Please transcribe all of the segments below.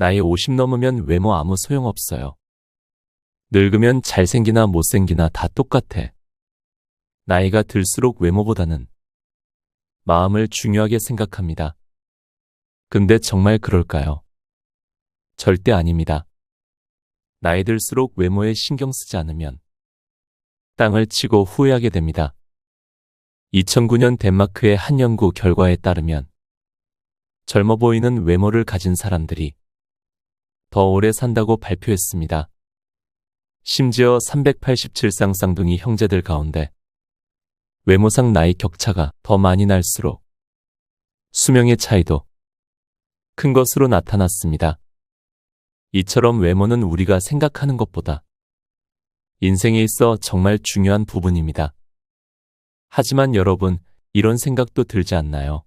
나이 50 넘으면 외모 아무 소용없어요. 늙으면 잘생기나 못생기나 다 똑같아. 나이가 들수록 외모보다는 마음을 중요하게 생각합니다. 근데 정말 그럴까요? 절대 아닙니다. 나이 들수록 외모에 신경 쓰지 않으면 땅을 치고 후회하게 됩니다. 2009년 덴마크의 한 연구 결과에 따르면 젊어 보이는 외모를 가진 사람들이 더 오래 산다고 발표했습니다. 심지어 387쌍 쌍둥이 형제들 가운데 외모상 나이 격차가 더 많이 날수록 수명의 차이도 큰 것으로 나타났습니다. 이처럼 외모는 우리가 생각하는 것보다 인생에 있어 정말 중요한 부분입니다. 하지만 여러분, 이런 생각도 들지 않나요?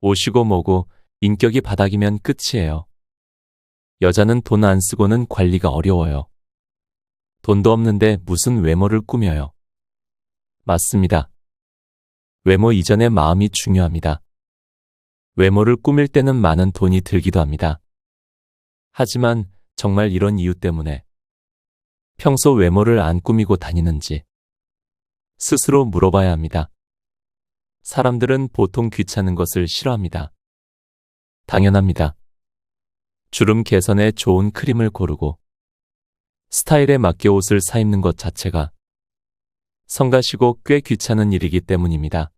오시고 뭐고 인격이 바닥이면 끝이에요. 여자는 돈 안 쓰고는 관리가 어려워요. 돈도 없는데 무슨 외모를 꾸며요. 맞습니다. 외모 이전에 마음이 중요합니다. 외모를 꾸밀 때는 많은 돈이 들기도 합니다. 하지만 정말 이런 이유 때문에 평소 외모를 안 꾸미고 다니는지 스스로 물어봐야 합니다. 사람들은 보통 귀찮은 것을 싫어합니다. 당연합니다. 주름 개선에 좋은 크림을 고르고 스타일에 맞게 옷을 사입는 것 자체가 성가시고 꽤 귀찮은 일이기 때문입니다.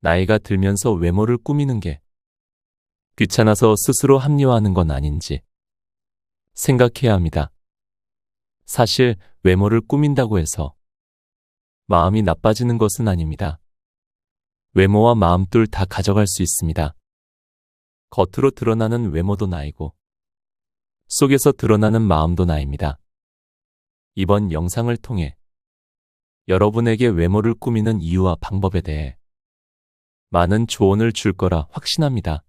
나이가 들면서 외모를 꾸미는 게 귀찮아서 스스로 합리화하는 건 아닌지 생각해야 합니다. 사실 외모를 꾸민다고 해서 마음이 나빠지는 것은 아닙니다. 외모와 마음 둘 다 가져갈 수 있습니다. 겉으로 드러나는 외모도 나이고 속에서 드러나는 마음도 나입니다. 이번 영상을 통해 여러분에게 외모를 꾸미는 이유와 방법에 대해 많은 조언을 줄 거라 확신합니다.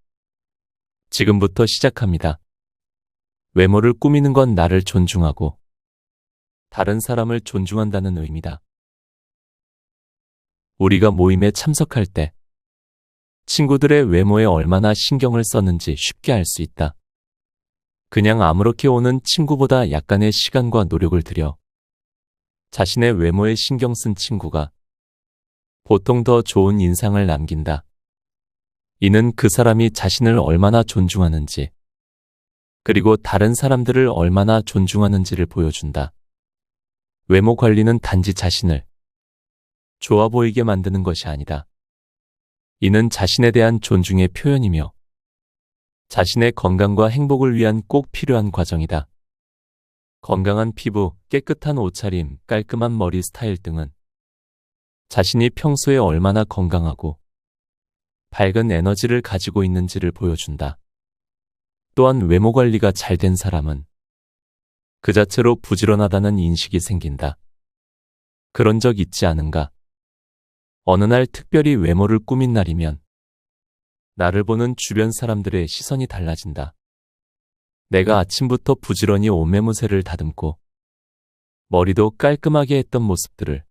지금부터 시작합니다. 외모를 꾸미는 건 나를 존중하고 다른 사람을 존중한다는 의미다. 우리가 모임에 참석할 때 친구들의 외모에 얼마나 신경을 썼는지 쉽게 알 수 있다. 그냥 아무렇게 오는 친구보다 약간의 시간과 노력을 들여 자신의 외모에 신경 쓴 친구가 보통 더 좋은 인상을 남긴다. 이는 그 사람이 자신을 얼마나 존중하는지, 그리고 다른 사람들을 얼마나 존중하는지를 보여준다. 외모 관리는 단지 자신을 좋아 보이게 만드는 것이 아니다. 이는 자신에 대한 존중의 표현이며 자신의 건강과 행복을 위한 꼭 필요한 과정이다. 건강한 피부, 깨끗한 옷차림, 깔끔한 머리 스타일 등은 자신이 평소에 얼마나 건강하고 밝은 에너지를 가지고 있는지를 보여준다. 또한 외모 관리가 잘 된 사람은 그 자체로 부지런하다는 인식이 생긴다. 그런 적 있지 않은가? 어느 날 특별히 외모를 꾸민 날이면 나를 보는 주변 사람들의 시선이 달라진다. 내가 아침부터 부지런히 옷매무새를 다듬고 머리도 깔끔하게 했던 모습들을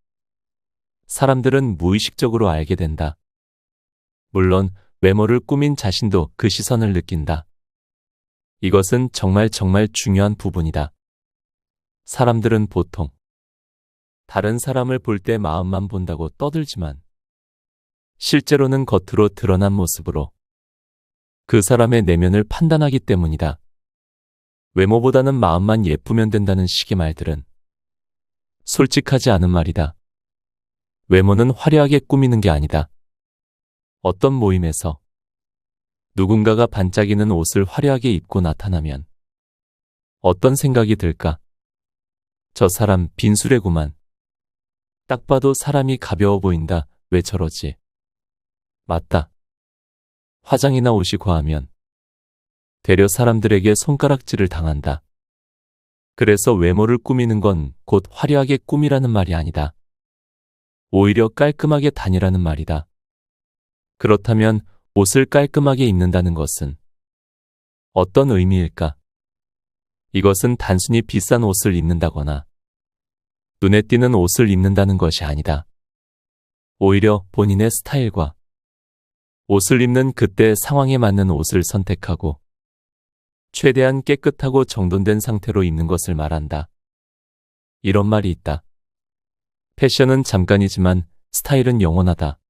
사람들은 무의식적으로 알게 된다. 물론 외모를 꾸민 자신도 그 시선을 느낀다. 이것은 정말 정말 중요한 부분이다. 사람들은 보통 다른 사람을 볼 때 마음만 본다고 떠들지만 실제로는 겉으로 드러난 모습으로 그 사람의 내면을 판단하기 때문이다. 외모보다는 마음만 예쁘면 된다는 식의 말들은 솔직하지 않은 말이다. 외모는 화려하게 꾸미는 게 아니다. 어떤 모임에서 누군가가 반짝이는 옷을 화려하게 입고 나타나면 어떤 생각이 들까? 저 사람 빈수레구만. 딱 봐도 사람이 가벼워 보인다. 왜 저러지? 맞다. 화장이나 옷이 과하면 되려 사람들에게 손가락질을 당한다. 그래서 외모를 꾸미는 건 곧 화려하게 꾸미라는 말이 아니다. 오히려 깔끔하게 다니라는 말이다. 그렇다면 옷을 깔끔하게 입는다는 것은 어떤 의미일까? 이것은 단순히 비싼 옷을 입는다거나 눈에 띄는 옷을 입는다는 것이 아니다. 오히려 본인의 스타일과 옷을 입는 그때 상황에 맞는 옷을 선택하고 최대한 깨끗하고 정돈된 상태로 입는 것을 말한다. 이런 말이 있다. 패션은 잠깐이지만 스타일은 영원하다.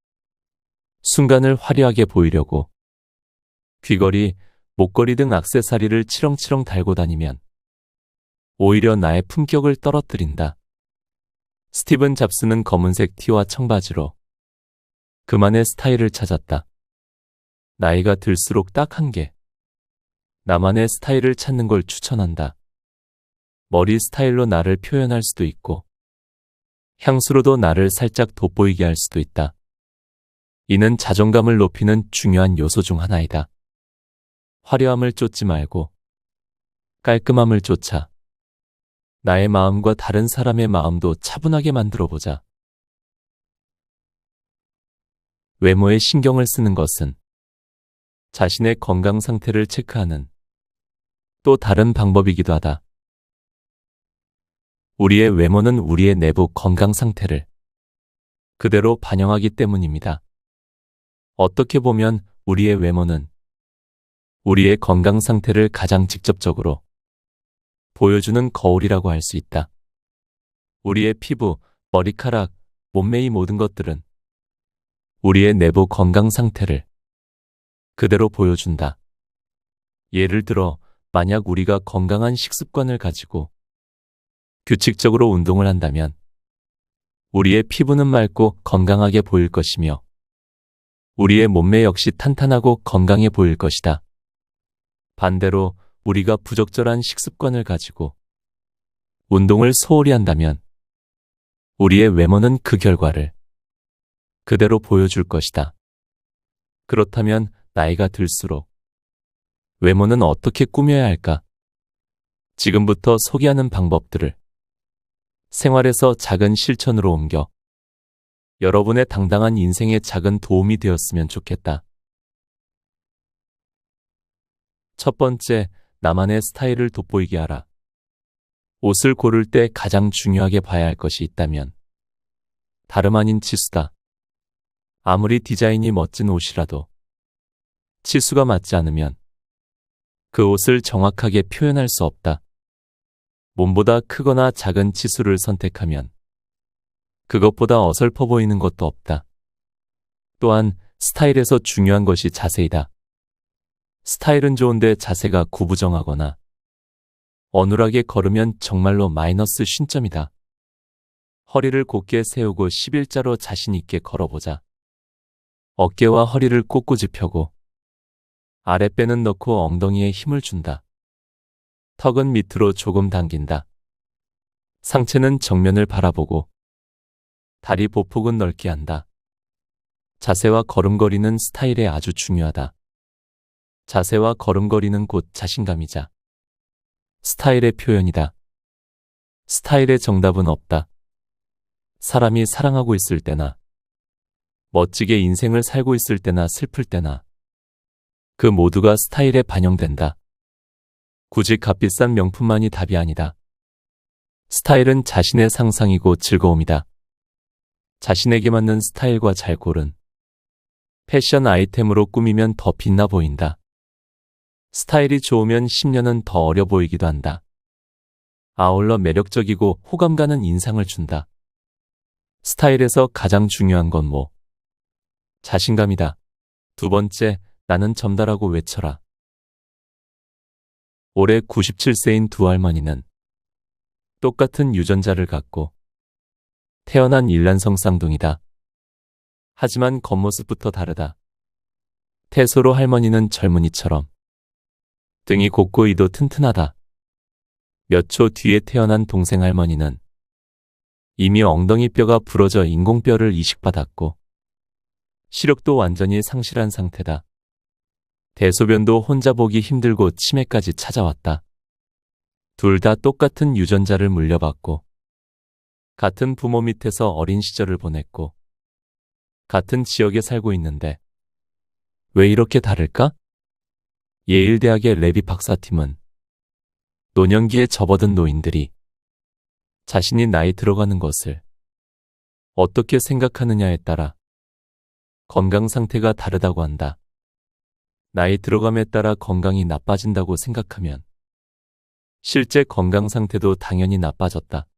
순간을 화려하게 보이려고 귀걸이, 목걸이 등 악세사리를 치렁치렁 달고 다니면 오히려 나의 품격을 떨어뜨린다. 스티븐 잡스는 검은색 티와 청바지로 그만의 스타일을 찾았다. 나이가 들수록 딱 한 개. 나만의 스타일을 찾는 걸 추천한다. 머리 스타일로 나를 표현할 수도 있고, 향수로도 나를 살짝 돋보이게 할 수도 있다. 이는 자존감을 높이는 중요한 요소 중 하나이다. 화려함을 쫓지 말고, 깔끔함을 쫓아. 나의 마음과 다른 사람의 마음도 차분하게 만들어 보자. 외모에 신경을 쓰는 것은 자신의 건강 상태를 체크하는 또 다른 방법이기도 하다. 우리의 외모는 우리의 내부 건강 상태를 그대로 반영하기 때문입니다. 어떻게 보면 우리의 외모는 우리의 건강 상태를 가장 직접적으로 보여주는 거울이라고 할 수 있다. 우리의 피부, 머리카락, 몸매의 모든 것들은 우리의 내부 건강 상태를 그대로 보여준다. 예를 들어, 만약 우리가 건강한 식습관을 가지고 규칙적으로 운동을 한다면 우리의 피부는 맑고 건강하게 보일 것이며 우리의 몸매 역시 탄탄하고 건강해 보일 것이다. 반대로 우리가 부적절한 식습관을 가지고 운동을 소홀히 한다면 우리의 외모는 그 결과를 그대로 보여줄 것이다. 그렇다면 나이가 들수록 외모는 어떻게 꾸며야 할까? 지금부터 소개하는 방법들을 생활에서 작은 실천으로 옮겨 여러분의 당당한 인생에 작은 도움이 되었으면 좋겠다. 첫 번째, 나만의 스타일을 돋보이게 하라. 옷을 고를 때 가장 중요하게 봐야 할 것이 있다면 다름 아닌 치수다. 아무리 디자인이 멋진 옷이라도 치수가 맞지 않으면 그 옷을 정확하게 표현할 수 없다. 몸보다 크거나 작은 치수를 선택하면 그것보다 어설퍼 보이는 것도 없다. 또한 스타일에서 중요한 것이 자세이다. 스타일은 좋은데 자세가 구부정하거나 어눌하게 걸으면 정말로 마이너스 쉰점이다. 허리를 곧게 세우고 11자로 자신있게 걸어보자. 어깨와 허리를 꼿꼿이 펴고 아랫배는 넣고 엉덩이에 힘을 준다. 턱은 밑으로 조금 당긴다. 상체는 정면을 바라보고 다리 보폭은 넓게 한다. 자세와 걸음걸이는 스타일에 아주 중요하다. 자세와 걸음걸이는 곧 자신감이자 스타일의 표현이다. 스타일의 정답은 없다. 사람이 사랑하고 있을 때나 멋지게 인생을 살고 있을 때나 슬플 때나 그 모두가 스타일에 반영된다. 굳이 값비싼 명품만이 답이 아니다. 스타일은 자신의 상상이고 즐거움이다. 자신에게 맞는 스타일과 잘 고른 패션 아이템으로 꾸미면 더 빛나 보인다. 스타일이 좋으면 10년은 더 어려 보이기도 한다. 아울러 매력적이고 호감 가는 인상을 준다. 스타일에서 가장 중요한 건 뭐? 자신감이다. 두 번째, 나는 점다라고 외쳐라. 올해 97세인 두 할머니는 똑같은 유전자를 갖고 태어난 일란성 쌍둥이다. 하지만 겉모습부터 다르다. 태소로 할머니는 젊은이처럼 등이 곱고 이도 튼튼하다. 몇 초 뒤에 태어난 동생 할머니는 이미 엉덩이 뼈가 부러져 인공뼈를 이식받았고 시력도 완전히 상실한 상태다. 대소변도 혼자 보기 힘들고 치매까지 찾아왔다. 둘 다 똑같은 유전자를 물려받고 같은 부모 밑에서 어린 시절을 보냈고 같은 지역에 살고 있는데 왜 이렇게 다를까? 예일대학의 레비 박사팀은 노년기에 접어든 노인들이 자신이 나이 들어가는 것을 어떻게 생각하느냐에 따라 건강 상태가 다르다고 한다. 나이 들어감에 따라 건강이 나빠진다고 생각하면 실제 건강 상태도 당연히 나빠졌다.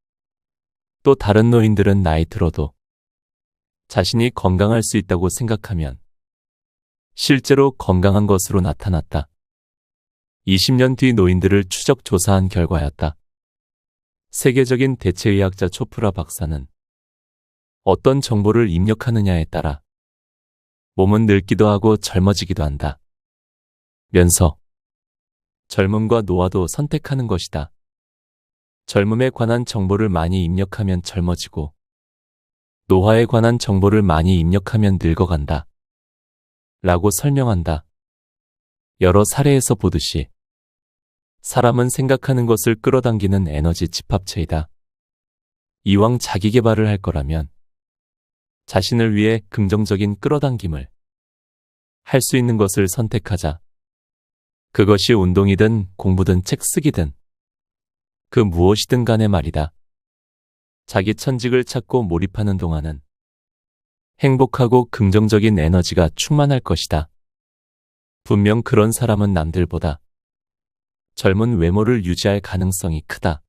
또 다른 노인들은 나이 들어도 자신이 건강할 수 있다고 생각하면 실제로 건강한 것으로 나타났다. 20년 뒤 노인들을 추적 조사한 결과였다. 세계적인 대체의학자 초프라 박사는 어떤 정보를 입력하느냐에 따라 몸은 늙기도 하고 젊어지기도 한다. 면서 젊음과 노화도 선택하는 것이다. 젊음에 관한 정보를 많이 입력하면 젊어지고 노화에 관한 정보를 많이 입력하면 늙어간다. 라고 설명한다. 여러 사례에서 보듯이 사람은 생각하는 것을 끌어당기는 에너지 집합체이다. 이왕 자기 개발을 할 거라면 자신을 위해 긍정적인 끌어당김을 할 수 있는 것을 선택하자. 그것이 운동이든 공부든 책 쓰기든 그 무엇이든 간에 말이다. 자기 천직을 찾고 몰입하는 동안은 행복하고 긍정적인 에너지가 충만할 것이다. 분명 그런 사람은 남들보다 젊은 외모를 유지할 가능성이 크다.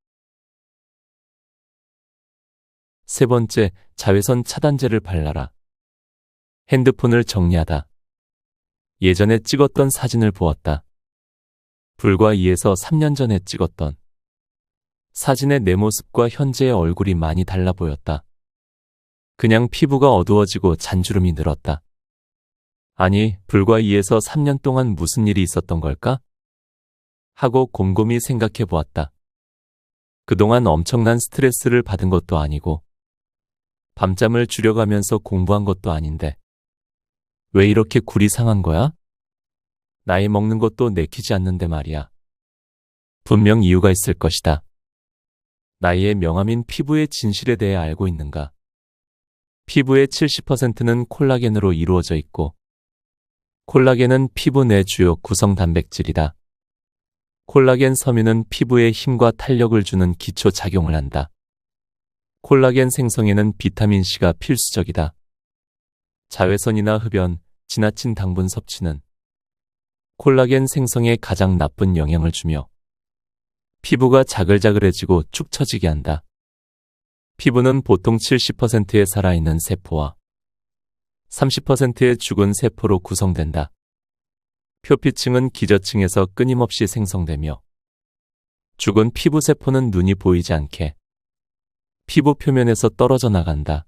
세 번째, 자외선 차단제를 발라라. 핸드폰을 정리하다. 예전에 찍었던 사진을 보았다. 불과 2에서 3년 전에 찍었던 사진의 내 모습과 현재의 얼굴이 많이 달라 보였다. 그냥 피부가 어두워지고 잔주름이 늘었다. 아니, 불과 2에서 3년 동안 무슨 일이 있었던 걸까? 하고 곰곰이 생각해 보았다. 그동안 엄청난 스트레스를 받은 것도 아니고, 밤잠을 줄여가면서 공부한 것도 아닌데, 왜 이렇게 굴이 상한 거야? 나이 먹는 것도 내키지 않는데 말이야. 분명 이유가 있을 것이다. 나이의 명암인 피부의 진실에 대해 알고 있는가? 피부의 70%는 콜라겐으로 이루어져 있고, 콜라겐은 피부 내 주요 구성 단백질이다. 콜라겐 섬유는 피부에 힘과 탄력을 주는 기초 작용을 한다. 콜라겐 생성에는 비타민C가 필수적이다. 자외선이나 흡연, 지나친 당분 섭취는 콜라겐 생성에 가장 나쁜 영향을 주며 피부가 자글자글해지고 축 처지게 한다. 피부는 보통 70%의 살아있는 세포와 30%의 죽은 세포로 구성된다. 표피층은 기저층에서 끊임없이 생성되며 죽은 피부 세포는 눈이 보이지 않게 피부 표면에서 떨어져 나간다.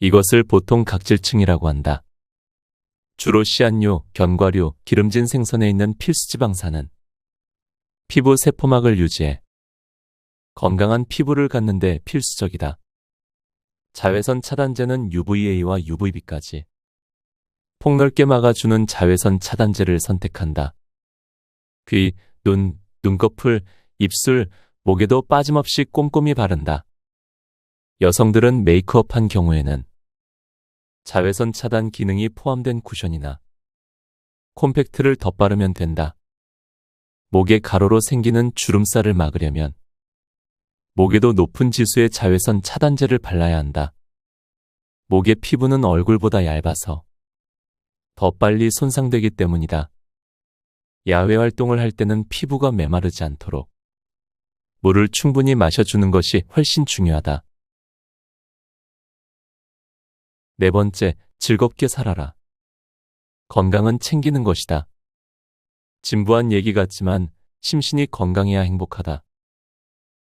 이것을 보통 각질층이라고 한다. 주로 씨앗류, 견과류, 기름진 생선에 있는 필수지방산은 피부 세포막을 유지해 건강한 피부를 갖는 데 필수적이다. 자외선 차단제는 UVA와 UVB까지 폭넓게 막아주는 자외선 차단제를 선택한다. 귀, 눈, 눈꺼풀, 입술, 목에도 빠짐없이 꼼꼼히 바른다. 여성들은 메이크업한 경우에는 자외선 차단 기능이 포함된 쿠션이나 콤팩트를 덧바르면 된다. 목에 가로로 생기는 주름살을 막으려면 목에도 높은 지수의 자외선 차단제를 발라야 한다. 목의 피부는 얼굴보다 얇아서 더 빨리 손상되기 때문이다. 야외 활동을 할 때는 피부가 메마르지 않도록 물을 충분히 마셔주는 것이 훨씬 중요하다. 네 번째, 즐겁게 살아라. 건강은 챙기는 것이다. 진부한 얘기 같지만 심신이 건강해야 행복하다.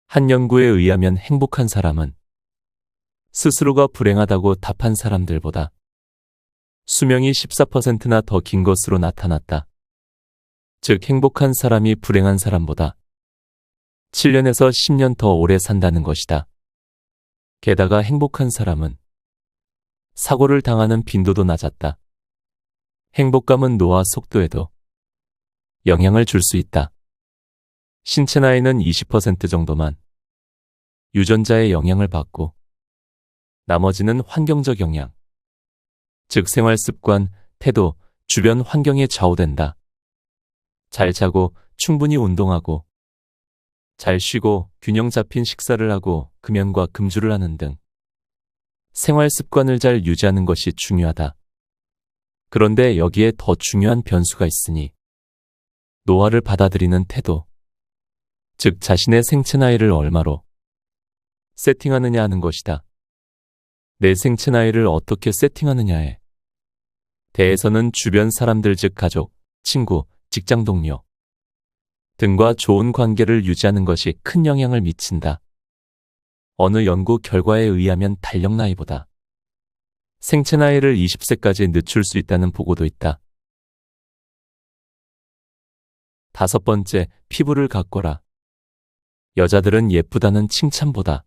한 연구에 의하면 행복한 사람은 스스로가 불행하다고 답한 사람들보다 수명이 14%나 더 긴 것으로 나타났다. 즉 행복한 사람이 불행한 사람보다 7년에서 10년 더 오래 산다는 것이다. 게다가 행복한 사람은 사고를 당하는 빈도도 낮았다. 행복감은 노화 속도에도 영향을 줄 수 있다. 신체 나이는 20% 정도만 유전자의 영향을 받고 나머지는 환경적 영향, 즉 생활 습관, 태도, 주변 환경에 좌우된다. 잘 자고 충분히 운동하고 잘 쉬고 균형 잡힌 식사를 하고 금연과 금주를 하는 등 생활 습관을 잘 유지하는 것이 중요하다. 그런데 여기에 더 중요한 변수가 있으니 노화를 받아들이는 태도, 즉 자신의 생체 나이를 얼마로 세팅하느냐 하는 것이다. 내 생체 나이를 어떻게 세팅하느냐에 대해서는 주변 사람들 즉 가족, 친구, 직장 동료 등과 좋은 관계를 유지하는 것이 큰 영향을 미친다. 어느 연구 결과에 의하면 달력 나이보다 생체 나이를 20세까지 늦출 수 있다는 보고도 있다. 다섯 번째, 피부를 가꿔라. 여자들은 예쁘다는 칭찬보다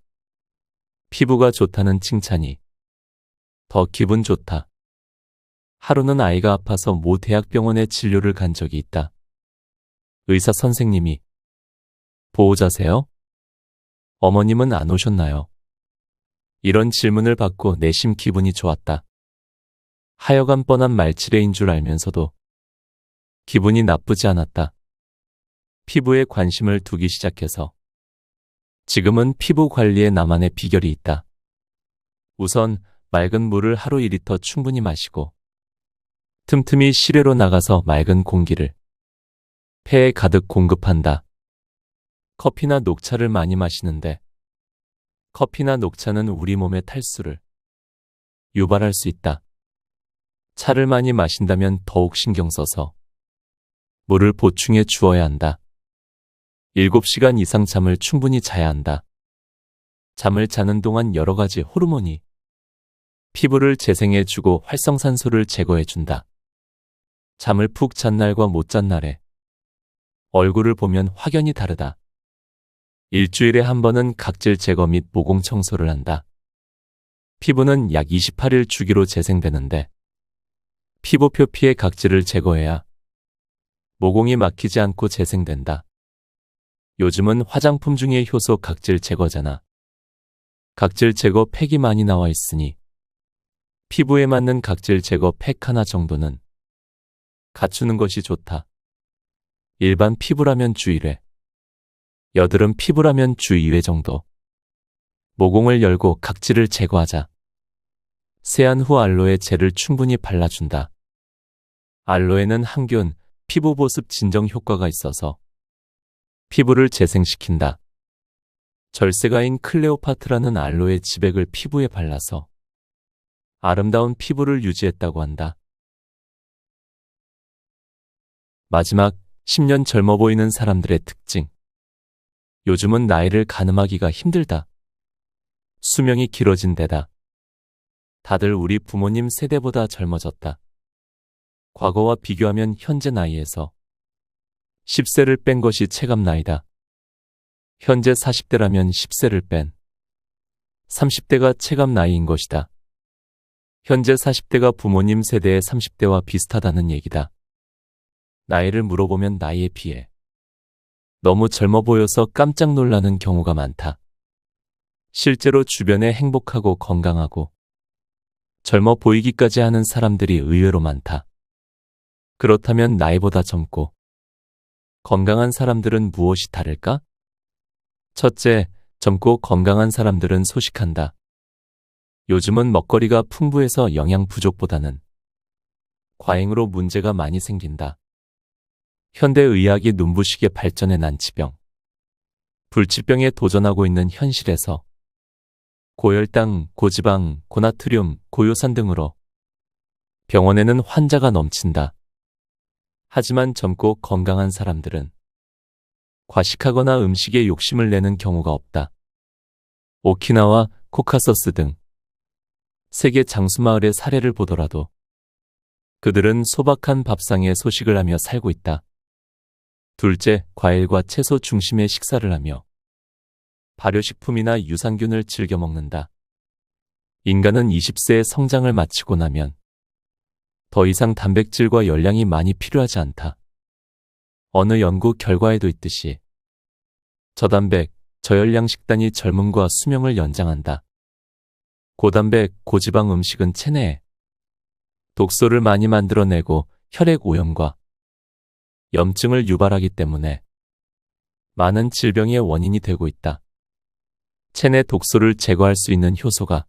피부가 좋다는 칭찬이 더 기분 좋다. 하루는 아이가 아파서 모 대학병원에 진료를 간 적이 있다. 의사 선생님이 보호자세요? 어머님은 안 오셨나요? 이런 질문을 받고 내심 기분이 좋았다. 하여간 뻔한 말치레인 줄 알면서도 기분이 나쁘지 않았다. 피부에 관심을 두기 시작해서 지금은 피부 관리에 나만의 비결이 있다. 우선 맑은 물을 하루 2리터 충분히 마시고 틈틈이 실외로 나가서 맑은 공기를 폐에 가득 공급한다. 커피나 녹차를 많이 마시는데 커피나 녹차는 우리 몸의 탈수를 유발할 수 있다. 차를 많이 마신다면 더욱 신경 써서 물을 보충해 주어야 한다. 7시간 이상 잠을 충분히 자야 한다. 잠을 자는 동안 여러 가지 호르몬이 피부를 재생해 주고 활성산소를 제거해 준다. 잠을 푹 잔 날과 못 잔 날에 얼굴을 보면 확연히 다르다. 일주일에 한 번은 각질 제거 및 모공 청소를 한다. 피부는 약 28일 주기로 재생되는데 피부 표 피의 각질을 제거해야 모공이 막히지 않고 재생된다. 요즘은 화장품 중에 효소 각질 제거잖아. 각질 제거 팩이 많이 나와 있으니 피부에 맞는 각질 제거 팩 하나 정도는 갖추는 것이 좋다. 일반 피부라면 주 1회, 여드름 피부라면 주 2회 정도. 모공을 열고 각질을 제거하자. 세안 후 알로에 젤을 충분히 발라준다. 알로에는 항균, 피부 보습 진정 효과가 있어서 피부를 재생시킨다. 절세가인 클레오파트라는 알로에 지백을 피부에 발라서 아름다운 피부를 유지했다고 한다. 마지막 10년 젊어 보이는 사람들의 특징. 요즘은 나이를 가늠하기가 힘들다. 수명이 길어진 데다. 다들 우리 부모님 세대보다 젊어졌다. 과거와 비교하면 현재 나이에서 10세를 뺀 것이 체감 나이다. 현재 40대라면 10세를 뺀 30대가 체감 나이인 것이다. 현재 40대가 부모님 세대의 30대와 비슷하다는 얘기다. 나이를 물어보면 나이에 비해 너무 젊어 보여서 깜짝 놀라는 경우가 많다. 실제로 주변에 행복하고 건강하고 젊어 보이기까지 하는 사람들이 의외로 많다. 그렇다면 나이보다 젊고 건강한 사람들은 무엇이 다를까? 첫째, 젊고 건강한 사람들은 소식한다. 요즘은 먹거리가 풍부해서 영양 부족보다는 과잉으로 문제가 많이 생긴다. 현대의학이 눈부시게 발전해 난치병, 불치병에 도전하고 있는 현실에서 고혈당, 고지방, 고나트륨, 고요산 등으로 병원에는 환자가 넘친다. 하지만 젊고 건강한 사람들은 과식하거나 음식에 욕심을 내는 경우가 없다. 오키나와 코카서스 등 세계 장수마을의 사례를 보더라도 그들은 소박한 밥상에 소식을 하며 살고 있다. 둘째, 과일과 채소 중심의 식사를 하며 발효식품이나 유산균을 즐겨 먹는다. 인간은 20세의 성장을 마치고 나면 더 이상 단백질과 열량이 많이 필요하지 않다. 어느 연구 결과에도 있듯이 저단백, 저열량 식단이 젊음과 수명을 연장한다. 고단백, 고지방 음식은 체내에 독소를 많이 만들어내고 혈액 오염과 염증을 유발하기 때문에 많은 질병의 원인이 되고 있다. 체내 독소를 제거할 수 있는 효소가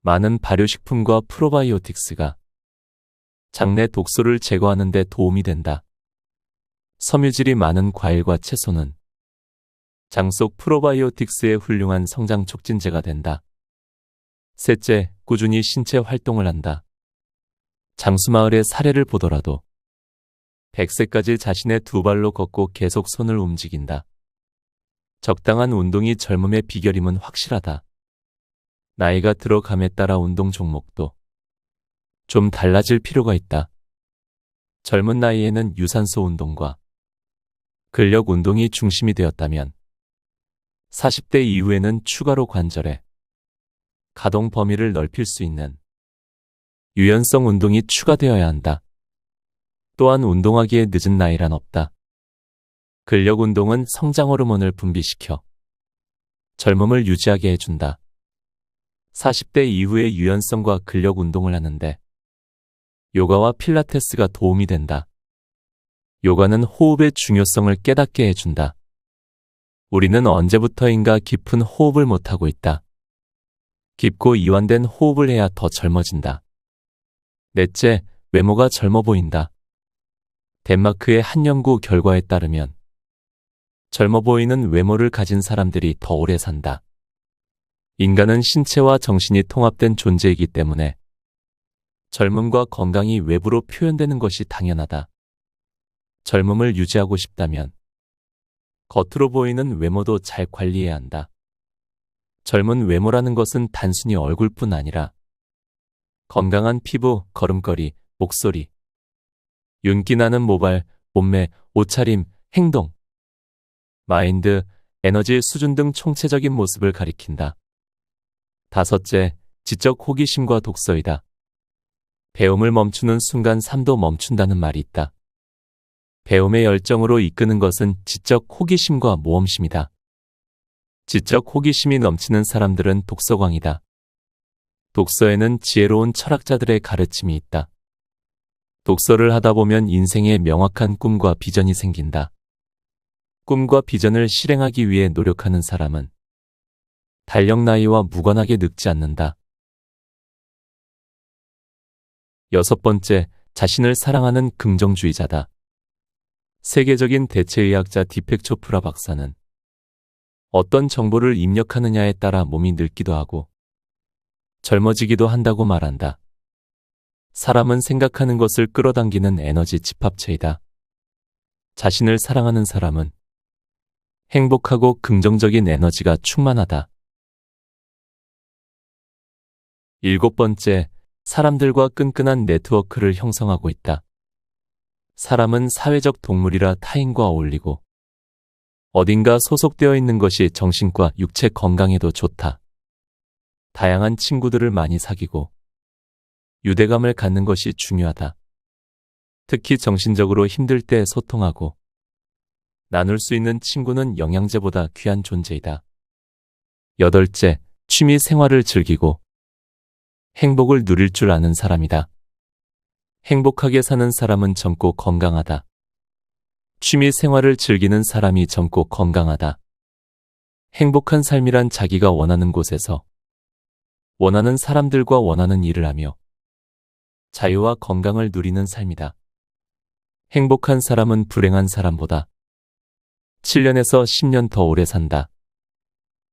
많은 발효식품과 프로바이오틱스가 장내 독소를 제거하는 데 도움이 된다. 섬유질이 많은 과일과 채소는 장 속 프로바이오틱스의 훌륭한 성장 촉진제가 된다. 셋째, 꾸준히 신체 활동을 한다. 장수마을의 사례를 보더라도 100세까지 자신의 두 발로 걷고 계속 손을 움직인다. 적당한 운동이 젊음의 비결임은 확실하다. 나이가 들어감에 따라 운동 종목도 좀 달라질 필요가 있다. 젊은 나이에는 유산소 운동과 근력 운동이 중심이 되었다면 40대 이후에는 추가로 관절에 가동 범위를 넓힐 수 있는 유연성 운동이 추가되어야 한다. 또한 운동하기에 늦은 나이란 없다. 근력 운동은 성장 호르몬을 분비시켜 젊음을 유지하게 해준다. 40대 이후에 유연성과 근력 운동을 하는데 요가와 필라테스가 도움이 된다. 요가는 호흡의 중요성을 깨닫게 해준다. 우리는 언제부터인가 깊은 호흡을 못하고 있다. 깊고 이완된 호흡을 해야 더 젊어진다. 넷째, 외모가 젊어 보인다. 덴마크의 한 연구 결과에 따르면 젊어 보이는 외모를 가진 사람들이 더 오래 산다. 인간은 신체와 정신이 통합된 존재이기 때문에 젊음과 건강이 외부로 표현되는 것이 당연하다. 젊음을 유지하고 싶다면 겉으로 보이는 외모도 잘 관리해야 한다. 젊은 외모라는 것은 단순히 얼굴뿐 아니라 건강한 피부, 걸음걸이, 목소리, 윤기 나는 모발, 몸매, 옷차림, 행동, 마인드, 에너지 수준 등 총체적인 모습을 가리킨다. 다섯째, 지적 호기심과 독서이다. 배움을 멈추는 순간 삶도 멈춘다는 말이 있다. 배움의 열정으로 이끄는 것은 지적 호기심과 모험심이다. 지적 호기심이 넘치는 사람들은 독서광이다. 독서에는 지혜로운 철학자들의 가르침이 있다. 독서를 하다 보면 인생에 명확한 꿈과 비전이 생긴다. 꿈과 비전을 실행하기 위해 노력하는 사람은 달력 나이와 무관하게 늙지 않는다. 여섯 번째, 자신을 사랑하는 긍정주의자다. 세계적인 대체의학자 디펙 초프라 박사는 어떤 정보를 입력하느냐에 따라 몸이 늙기도 하고 젊어지기도 한다고 말한다. 사람은 생각하는 것을 끌어당기는 에너지 집합체이다. 자신을 사랑하는 사람은 행복하고 긍정적인 에너지가 충만하다. 일곱 번째, 사람들과 끈끈한 네트워크를 형성하고 있다. 사람은 사회적 동물이라 타인과 어울리고 어딘가 소속되어 있는 것이 정신과 육체 건강에도 좋다. 다양한 친구들을 많이 사귀고 유대감을 갖는 것이 중요하다. 특히 정신적으로 힘들 때 소통하고 나눌 수 있는 친구는 영양제보다 귀한 존재이다. 여덟째, 취미 생활을 즐기고 행복을 누릴 줄 아는 사람이다. 행복하게 사는 사람은 젊고 건강하다. 취미 생활을 즐기는 사람이 젊고 건강하다. 행복한 삶이란 자기가 원하는 곳에서 원하는 사람들과 원하는 일을 하며 자유와 건강을 누리는 삶이다. 행복한 사람은 불행한 사람보다 7년에서 10년 더 오래 산다.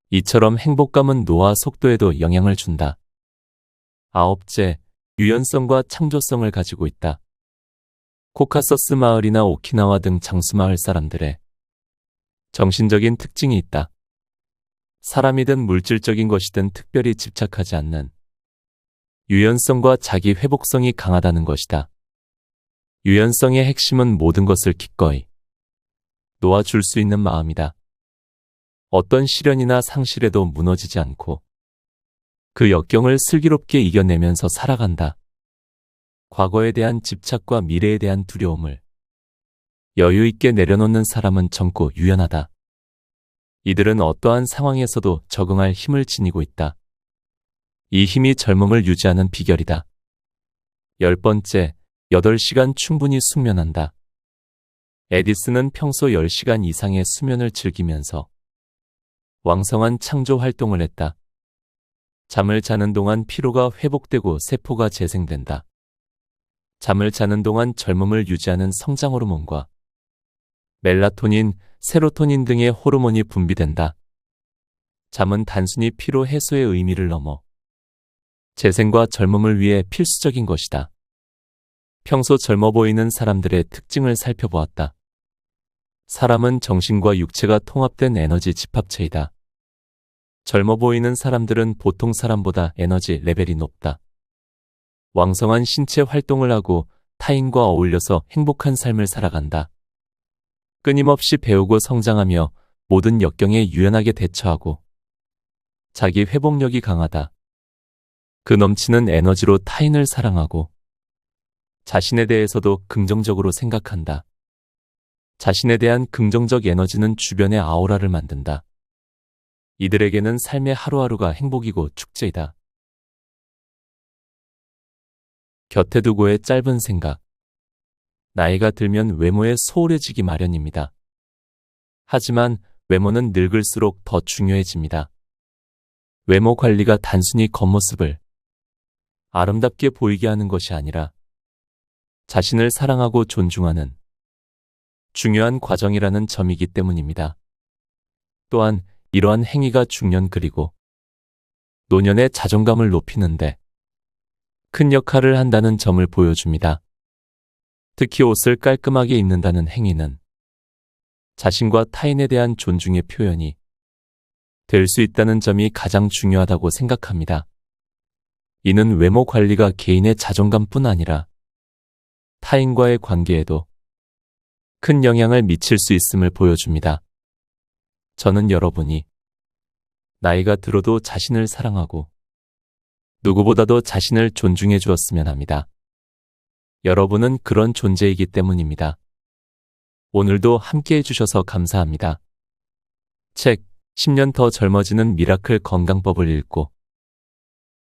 이처럼 행복감은 노화 속도에도 영향을 준다. 아홉째, 유연성과 창조성을 가지고 있다. 코카서스 마을이나 오키나와 등 장수마을 사람들의 정신적인 특징이 있다. 사람이든 물질적인 것이든 특별히 집착하지 않는 유연성과 자기 회복성이 강하다는 것이다. 유연성의 핵심은 모든 것을 기꺼이 놓아줄 수 있는 마음이다. 어떤 시련이나 상실에도 무너지지 않고 그 역경을 슬기롭게 이겨내면서 살아간다. 과거에 대한 집착과 미래에 대한 두려움을 여유 있게 내려놓는 사람은 젊고 유연하다. 이들은 어떠한 상황에서도 적응할 힘을 지니고 있다. 이 힘이 젊음을 유지하는 비결이다. 열 번째, 8시간 충분히 숙면한다. 에디슨은 평소 10시간 이상의 수면을 즐기면서 왕성한 창조 활동을 했다. 잠을 자는 동안 피로가 회복되고 세포가 재생된다. 잠을 자는 동안 젊음을 유지하는 성장 호르몬과 멜라토닌, 세로토닌 등의 호르몬이 분비된다. 잠은 단순히 피로 해소의 의미를 넘어 재생과 젊음을 위해 필수적인 것이다. 평소 젊어 보이는 사람들의 특징을 살펴보았다. 사람은 정신과 육체가 통합된 에너지 집합체이다. 젊어 보이는 사람들은 보통 사람보다 에너지 레벨이 높다. 왕성한 신체 활동을 하고 타인과 어울려서 행복한 삶을 살아간다. 끊임없이 배우고 성장하며 모든 역경에 유연하게 대처하고 자기 회복력이 강하다. 그 넘치는 에너지로 타인을 사랑하고 자신에 대해서도 긍정적으로 생각한다. 자신에 대한 긍정적 에너지는 주변의 아우라를 만든다. 이들에게는 삶의 하루하루가 행복이고 축제이다. 곁에 두고의 짧은 생각. 나이가 들면 외모에 소홀해지기 마련입니다. 하지만 외모는 늙을수록 더 중요해집니다. 외모 관리가 단순히 겉모습을 아름답게 보이게 하는 것이 아니라 자신을 사랑하고 존중하는 중요한 과정이라는 점이기 때문입니다. 또한 이러한 행위가 중년 그리고 노년의 자존감을 높이는데 큰 역할을 한다는 점을 보여줍니다. 특히 옷을 깔끔하게 입는다는 행위는 자신과 타인에 대한 존중의 표현이 될 수 있다는 점이 가장 중요하다고 생각합니다. 이는 외모 관리가 개인의 자존감뿐 아니라 타인과의 관계에도 큰 영향을 미칠 수 있음을 보여줍니다. 저는 여러분이 나이가 들어도 자신을 사랑하고 누구보다도 자신을 존중해 주었으면 합니다. 여러분은 그런 존재이기 때문입니다. 오늘도 함께 해주셔서 감사합니다. 책 10년 더 젊어지는 미라클 건강법을 읽고